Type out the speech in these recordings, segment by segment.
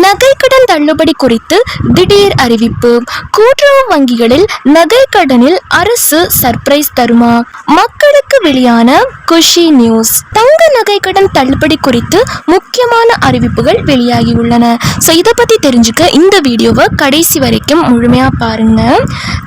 நகைக்கடன் தள்ளுபடி குறித்து திடீர் அறிவிப்பு. கூட்டுறவு வங்கிகளில் நகைக்கடனில் அரசு சர்ப்ரைஸ் தருமா? மக்களுக்கு வெளியான குஷி நியூஸ். தங்க நகைக்கடன் தள்ளுபடி குறித்து முக்கியமான அறிவிப்புகள் வெளியாகியுள்ளன. ஸோ இதை பற்றி தெரிஞ்சுக்க இந்த வீடியோவை கடைசி வரைக்கும் முழுமையாக பாருங்க.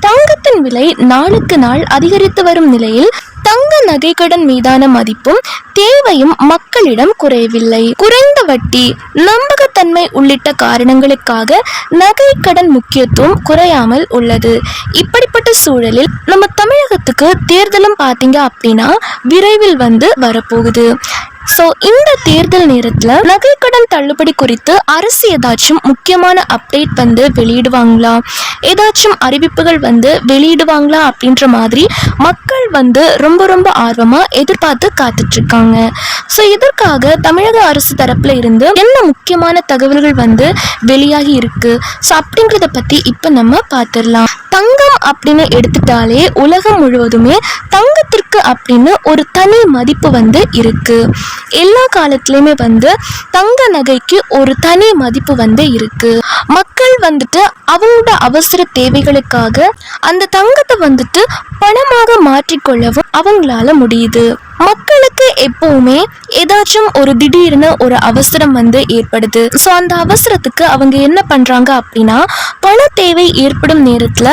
தங்கத்தின் விலை நாளுக்கு நாள் அதிகரித்து வரும் நிலையில் தங்க நகைக்கடன் மீதான மதிப்பும் தேவையும் மக்களிடம் குறையவில்லை. குறைந்த வட்டி நம்பகத்தன்மை உள்ளிட்ட காரணங்களுக்காக நகைக்கடன் முக்கியத்துவம் குறையாமல் உள்ளது. இப்படிப்பட்ட சூழலில் நம்ம தமிழகத்துக்கு தேர்தலும் பார்த்தீங்க அப்படின்னா விரைவில் வந்து வரப்போகுது. ஸோ இந்த தேர்தல் நேரத்தில் நகைக்கடன் தள்ளுபடி குறித்து அரசு ஏதாச்சும் முக்கியமான அப்டேட் வந்து வெளியிடுவாங்களா? ஏதாச்சும் அறிவிப்புகள் வந்து வெளியிடுவாங்களா அப்படின்ற மாதிரி மக்கள் வந்து ரொம்ப ரொம்ப ஆர்வமாக எதிர்பார்த்து காத்துட்ருக்காங்க. ஸோ இதற்காக தமிழக அரசு தரப்பில் இருந்து என்ன முக்கியமான தகவல்கள் வந்து வெளியாகி இருக்கு? ஸோ அப்படின்றத பற்றி இப்போ நம்ம பார்த்துடலாம் தங்கம் அப்படின்னு எடுத்துட்டாலே உலகம் முழுவதுமே தங்கத்திற்கு அப்படின்னு ஒரு தனி மதிப்பு வந்து இருக்குது எல்லா காலத்துலேயுமே வந்து தங்க நகைக்கு ஒரு தனி மதிப்பு வந்து இருக்கு. மக்கள் வந்துட்டு அவங்களோட அவசர தேவைகளுக்காக அந்த தங்கத்தை வந்துட்டு பணமாக மாற்றிக்கொள்ளவும் அவங்களால முடியுது. மக்களுக்கு எப்பவுமே ஏதாச்சும் ஒரு திடீர்னு ஒரு அவசரம் வந்து ஏற்படுது. ஸோ அந்த அவசரத்துக்கு அவங்க என்ன பண்றாங்க அப்படின்னா பண தேவை ஏற்படும் நேரத்துல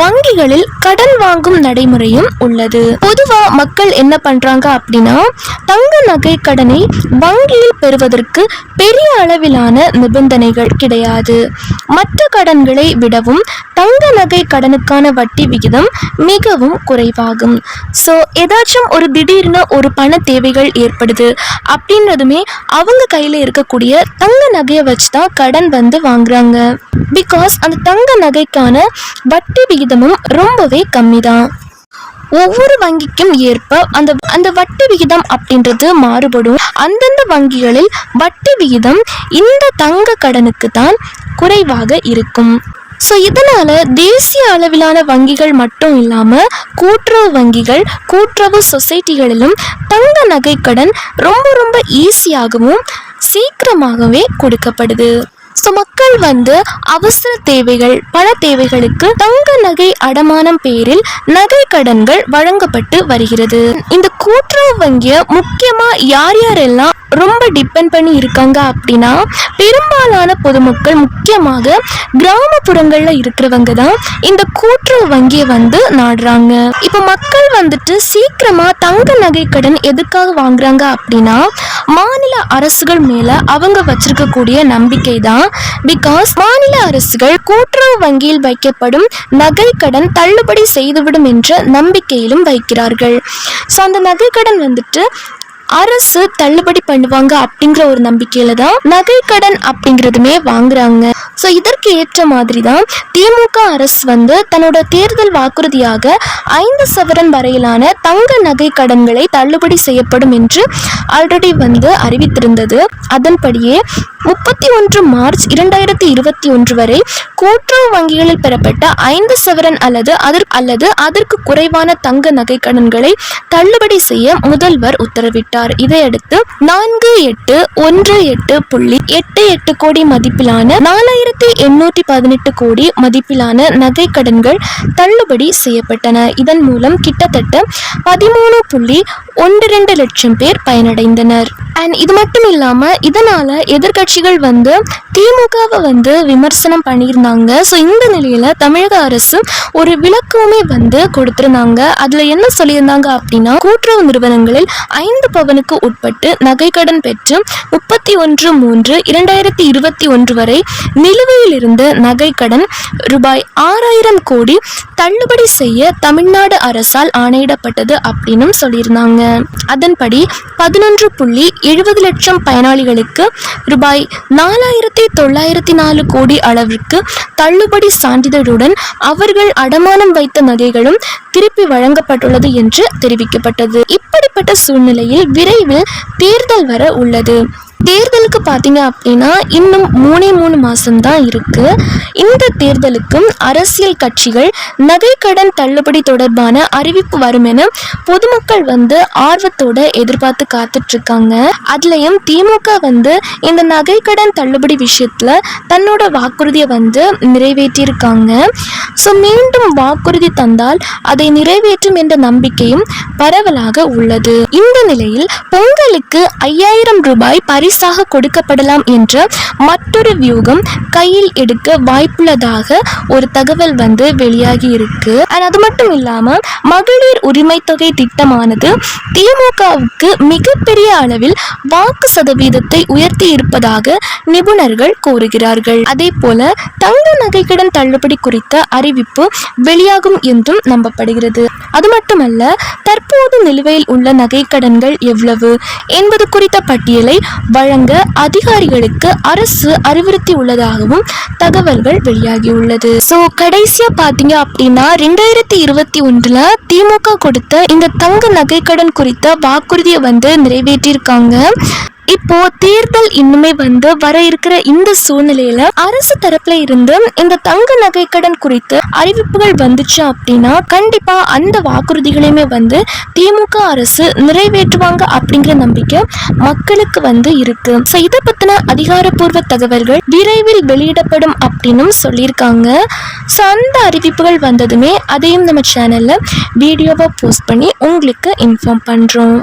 வங்கிகளில் கடன் வாங்கும் நடைமுறையும் உள்ளது. பொதுவா மக்கள் என்ன பண்றாங்க அப்படின்னா தங்க நகை கடனை வங்கியில் பெறுவதற்கு பெரிய அளவிலான நிபந்தனைகள் கிடையாது. மற்ற கடன்களை விடவும் தங்க நகை கடனுக்கான வட்டி விகிதம் மிகவும் குறைவாகும். ஸோ ஏதாச்சும் ஒரு திடீர்னு ஒரு பண தேவைகள் ஏற்படுது அப்படின்றதுமே அவங்க கையில் இருக்கக்கூடிய தங்க நகையை வச்சு தான் கடன் வந்து வாங்குறாங்க. பிகாஸ் அந்த தங்க நகைக்கான வட்டி விகிதமும் ரொம்பவே கம்மி தான் ஒவ்வொரு வங்கிக்கும் ஏற்ப அந்த அந்த வட்டி விகிதம் அப்படின்றது மாறுபடும். அந்தந்த வங்கிகளில் வட்டி விகிதம் இந்த தங்க கடனுக்கு தான் குறைவாக இருக்கும். ஸோ இதனால் தேசிய அளவிலான வங்கிகள் மட்டும் இல்லாமல் கூட்டுறவு வங்கிகள் கூட்டுறவு சொசைட்டிகளிலும் தங்க நகை கடன் ரொம்ப ரொம்ப ஈஸியாகவும் சீக்கிரமாகவே கொடுக்கப்படுது. ஸோ மக்கள் வந்து அவசர தேவைகள் பல தேவைகளுக்கு தங்க நகை அடமானம் பேரில் நகை கடன்கள் வழங்கப்பட்டு வருகிறது. இந்த கூட்டுறவு வங்கியை முக்கியமாக யார் யாரெல்லாம் ரொம்ப டிபெண்ட் பண்ணி இருக்காங்க அப்படின்னா பெரும்பாலான பொதுமக்கள் முக்கியமாக கிராமப்புறங்களில் இருக்கிறவங்க தான் இந்த கூட்டுறவு வங்கியை வந்து நாடுறாங்க. இப்போ மக்கள் வந்துட்டு சீக்கிரமாக தங்க நகை கடன் எதுக்காக வாங்குறாங்க அப்படின்னா மாநில அரசுகள் மேலே அவங்க வச்சிருக்கக்கூடிய நம்பிக்கை தான் பிகாஸ் மாநில அரசுகள் கூட்டுறவு வங்கியில் வைக்கப்படும் நகை கடன் தள்ளுபடி செய்துவிடும் என்ற நம்பிக்கையிலும் வைக்கிறார்கள். ஸோ அந்த நகை கடன் வந்துட்டு அரசு தள்ளுபடி பண்ணுவாங்க அப்படிங்கிற ஒரு நம்பிக்கையில தான் நகை கடன் அப்படிங்கிறதுமே வாங்குறாங்க. ஸோ இதற்கு ஏற்ற மாதிரி தான் திமுக அரசு வந்து தன்னோட தேர்தல் வாக்குறுதியாக ஐந்து சவரன் வரையிலான தங்க நகை கடன்களை தள்ளுபடி செய்யப்படும் என்று ஆல்ரெடி வந்து அறிவித்திருந்தது. அதன்படியே முப்பத்தி ஒன்று மார்ச் இரண்டாயிரத்தி இருபத்தி ஒன்று வரை கூட்டுறவு வங்கிகளில் பெறப்பட்ட ஐந்து சவரன் அல்லது அதற்கு அல்லது அதற்கு குறைவான தங்க நகை கடன்களை தள்ளுபடி செய்ய முதல்வர் உத்தரவிட்டார். இதையடுத்து நான்கு எட்டு ஒன்று எட்டு புள்ளி எட்டு எட்டு கோடி மதிப்பிலான நாலாயிரத்தி எண்ணூற்றி பதினெட்டு கோடி மதிப்பிலான நகை கடன்கள் தள்ளுபடி செய்யப்பட்டன. இதன் மூலம் கிட்டத்தட்ட பதிமூணு புள்ளி ஒன்று ரெண்டு லட்சம் பேர் பயனடைந்தனர். அண்ட் இது மட்டும் இல்லாம இதனால எதிர்க்கட்சிகள் வந்து திமுகவை வந்து விமர்சனம் பண்ணியிருந்தாங்க. ஸோ இந்த நிலையில தமிழக அரசு ஒரு விளக்கமுமே வந்து கொடுத்திருந்தாங்க. அதுல என்ன சொல்லியிருந்தாங்க அப்படின்னா கூட்டுறவு நிறுவனங்களில் ஐந்து பவனுக்கு உட்பட்டு நகைக்கடன் பெற்று முப்பத்தி ஒன்று மூன்று இரண்டாயிரத்தி இருபத்தி ஒன்று வரை நிலுவையில் இருந்த நகைக்கடன் ரூபாய் ஆறாயிரம் கோடி தள்ளுபடி செய்ய தமிழ்நாடு அரசால் ஆணையிடப்பட்டது அப்படின்னு சொல்லியிருந்தாங்க. அதன்படி பதினொன்று புள்ளி எழுபது லட்சம் பயனாளிகளுக்கு ரூபாய் நாலாயிரத்தி தொள்ளாயிரத்தி நாலு கோடி அளவிற்கு தள்ளுபடி சான்றிதழுடன் அவர்கள் அடமானம் வைத்த நகைகளும் திருப்பி வழங்கப்பட்டுள்ளது என்று தெரிவிக்கப்பட்டது. இப்படிப்பட்ட சூழ்நிலையில் விரைவில் தேர்தல் வர உள்ளது. தேர்தலுக்கு பார்த்தீங்க அப்படின்னா இன்னும் மூணே மூணு மாதம்தான் இருக்குது இந்த தேர்தலுக்கும் அரசியல் கட்சிகள் நகைக்கடன் தள்ளுபடி தொடர்பான அறிவிப்பு வரும் என பொதுமக்கள் வந்து ஆர்வத்தோட எதிர்பார்த்து காத்துட்ருக்காங்க. அதுலேயும் திமுக வந்து இந்த நகைக்கடன் தள்ளுபடி விஷயத்தில் தன்னோட வாக்குறுதியை வந்து நிறைவேற்றியிருக்காங்க. ஸோ மீண்டும் வாக்குறுதி தந்தால் அதை நிறைவேற்றும் என்ற நம்பிக்கையும் பரவலாக உள்ளது. இந்த நிலையில் பொங்கலுக்கு ஐயாயிரம் ரூபாய் பரி பரிசாக கொடுக்கப்படலாம் என்ற மற்றொரு வியூகம் கையில் எடுக்க வாய்ப்புள்ளதாக ஒரு தகவல் வந்து வெளியாகி இருக்கு. அண்ட் அது மட்டும் இல்லாம மகளிர் உரிமை தொகை திட்டமானது திமுகவுக்கு மிகப்பெரிய அளவில் வாக்கு சதவீதத்தை உயர்த்தி இருப்பதாக நிபுணர்கள் கூறுகிறார்கள். அதே போல தங்க நகைக்கடன் தள்ளுபடி குறித்த அறிவிப்பு வெளியாகும் என்றும் நம்பப்படுகிறது. அது மட்டுமல்ல தற்போது நிலுவையில் உள்ள நகைக்கடன்கள் எவ்வளவு என்பது குறித்த பட்டியலை வழங்க அதிகாரிகளுக்கு அரசு அறிவுறுத்தி உள்ளதாகவும் தகவல்கள் வெளியாகியுள்ளது. ஸோ கடைசியா பாத்தீங்க அப்படின்னா ரெண்டாயிரத்தி இருபத்தி ஒன்றுல திமுக கொடுத்த இந்த தங்க நகைக்கடன் குறித்த வாக்குறுதியை வந்து நிறைவேற்றியிருக்காங்க இப்போ தேர்தல் இன்னுமே வந்து வர இருக்கிற இந்த சூழ்நிலையில அரசு தரப்புல இருந்து இந்த தங்க நகைக்கடன் குறித்து அறிவிப்புகள் வந்துச்சு அப்படின்னா கண்டிப்பா அந்த வாக்குறுதிகளையுமே வந்து திமுக அரசு நிறைவேற்றுவாங்க அப்படிங்கிற நம்பிக்கை மக்களுக்கு வந்து இருக்கு. ஸோ இதை பத்தின அதிகாரப்பூர்வ தகவல்கள் விரைவில் வெளியிடப்படும் அப்படின்னும் சொல்லியிருக்காங்க. ஸோ அந்த அறிவிப்புகள் வந்ததுமே அதையும் நம்ம சேனல்ல வீடியோவை போஸ்ட் பண்ணி உங்களுக்கு இன்ஃபார்ம் பண்றோம்.